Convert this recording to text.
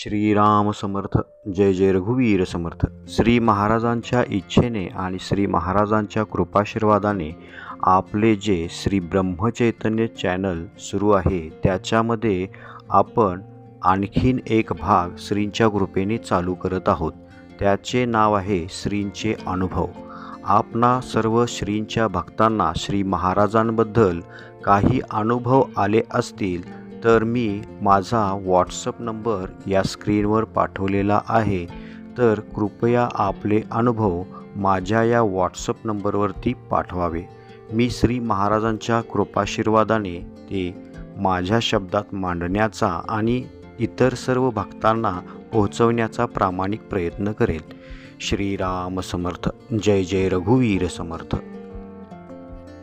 श्रीराम समर्थ जय जय रघुवीर समर्थ. श्री महाराजांच्या इच्छेने आणि श्री महाराजांच्या कृपाशीर्वादाने आपले जे श्री ब्रह्मचैतन्य चॅनल सुरू आहे त्याच्यामध्ये आपण आणखीन एक भाग श्रींच्या कृपेने चालू करत आहोत. त्याचे नाव आहे श्रींचे अनुभव. आपणा सर्व श्रींच्या भक्तांना श्री महाराजांबद्दल काही अनुभव आले असतील तर मी माझा व्हॉट्सअप नंबर या स्क्रीनवर पाठवलेला आहे. तर कृपया आपले अनुभव माझ्या या व्हॉट्सअप नंबरवरती पाठवावे. मी श्री महाराजांच्या कृपाशीर्वादाने ते माझ्या शब्दात मांडण्याचा आणि इतर सर्व भक्तांना पोहोचवण्याचा प्रामाणिक प्रयत्न करेल श्रीराम समर्थ. जय जय रघुवीर समर्थ.